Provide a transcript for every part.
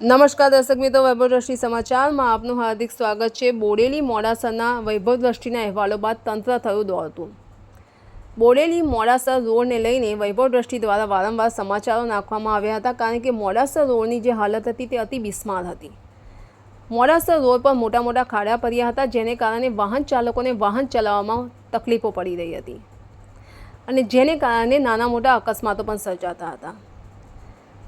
નમસ્કાર દર્શક મિત્રો, વૈભવ દ્રષ્ટિ સમાચારમાં આપનું હાર્દિક સ્વાગત છે. બોડેલી મોડાસાના વૈભવ દ્રષ્ટિના અહેવાલો બાદ તંત્ર થયું દોડતું. બોડેલી મોડાસા રોડને લઈને વૈભવ દ્રષ્ટિ દ્વારા વારંવાર સમાચારો નાખવામાં આવ્યા હતા, કારણ કે મોડાસા રોડની જે હાલત હતી તે અતિ બિસ્માર હતી. મોડાસા રોડ પર મોટા મોટા ખાડા પડ્યા હતા, જેને કારણે વાહન ચાલકોને વાહન ચલાવવામાં તકલીફો પડી રહી હતી. અને જેને કારણે નાના મોટા અકસ્માતો પણ સર્જાતા હતા.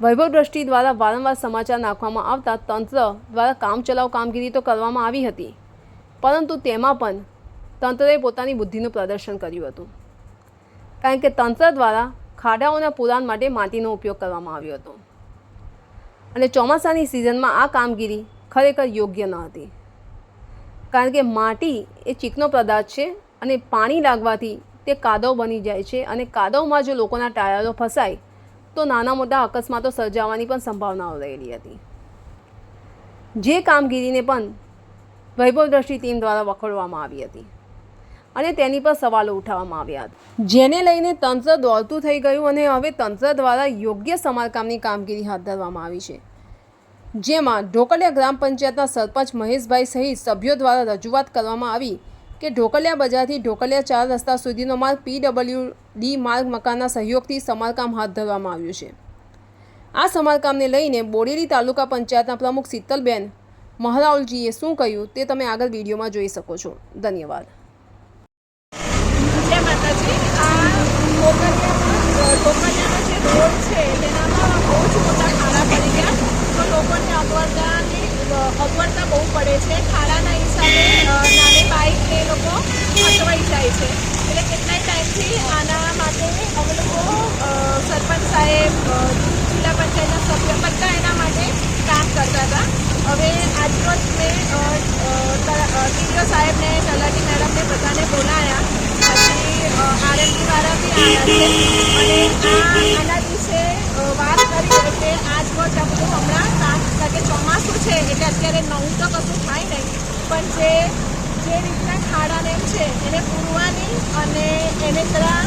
વૈભવ દ્રષ્ટિ દ્વારા વારંવાર સમાચાર નાખવામાં આવતા તંત્ર દ્વારા કામચલાઉ કામગીરી તો કરવામાં આવી હતી, પરંતુ તેમાં પણ તંત્રએ પોતાની બુદ્ધિનું પ્રદર્શન કર્યું હતું. કારણ કે તંત્ર દ્વારા ખાડાઓના પુરાણ માટે માટીનો ઉપયોગ કરવામાં આવ્યો હતો. અને ચોમાસાની સિઝનમાં આ કામગીરી ખરેખર યોગ્ય ન હતી. કારણ કે માટી એ ચીકનો પદાર્થ છે અને પાણી લાગવાથી તે કાદવ બની જાય છે અને કાદવમાં જો લોકોના ટાયરો ફસાય તો નાના મોટા અકસ્માતો સર્જાવાની પણ સંભાવનાઓ રહેલી હતી. જે કામગીરીને પણ વૈભવ દ્રષ્ટિ ટીમ દ્વારા વખોડવામાં આવી હતી અને તેની પર સવાલો ઉઠાવવામાં આવ્યા હતા. જેને લઈને તંત્ર દોડતું થઈ ગયું અને હવે તંત્ર દ્વારા યોગ્ય સમારકામની કામગીરી હાથ ધરવામાં આવી છે. જેમાં ઢોકલિયા ગ્રામ પંચાયતના સરપંચ મહેશભાઈ સહિત સભ્યો દ્વારા રજૂઆત કરવામાં આવી કે ઢોકલિયા બજારથી ઢોકલિયા ચાર રસ્તા સુધીનો માર્ગ પીડબ્લ્યુડી માર્ગ મકાનના સહયોગથી સમારકામ હાથ ધરવામાં આવ્યું છે. આ સમારકામને લઈને બોડેલી તાલુકા પંચાયતના પ્રમુખ શીતલબેન મહરાઉલજીએ શું કહ્યું તે તમે આગળ વિડીયોમાં જોઈ શકો છો. ધન્યવાદ. અગવડતા બહુ પડે છે. ખાડાના હિસાબે અ, નાની બાઇક ને એ લોકો અટવાઈ જાય છે એટલે કેટલાય ટાઈમથી આના માટે અમે લોકો અ, સરપંચ સાહેબ અ, જિલ્લા પંચાયતના સભ્ય બધા એના માટે કામ કરતા હતા હવે આજરોજ મેં ટીડીઓ સાહેબને તલાટી મેડમને બધાને બોલાયા. પછી આરએમસી વાળા બી આવ્યા છે. અને આના વિશે વાત કરી એટલે આજ રોજ આ બધું હમણાં સાત કારણ કે ચોમાસું છે, એટલે અત્યારે નવું તો કશું થાય નહીં. પણ જે જે રીતના ખાડાને છે, એને પૂરવાની અને એને જરા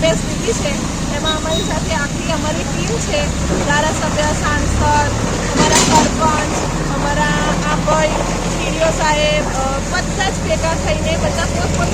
ઝુંબેશ લીધી છે. એમાં અમારી સાથે આખી અમારી ટીમ છે. ધારાસભ્ય, સાંસદ, અમારા સરપંચ, અમારા આ ભાઈ ટીડીઓ સાહેબ બધા જ ભેગા થઈને બધા પોતપોતાની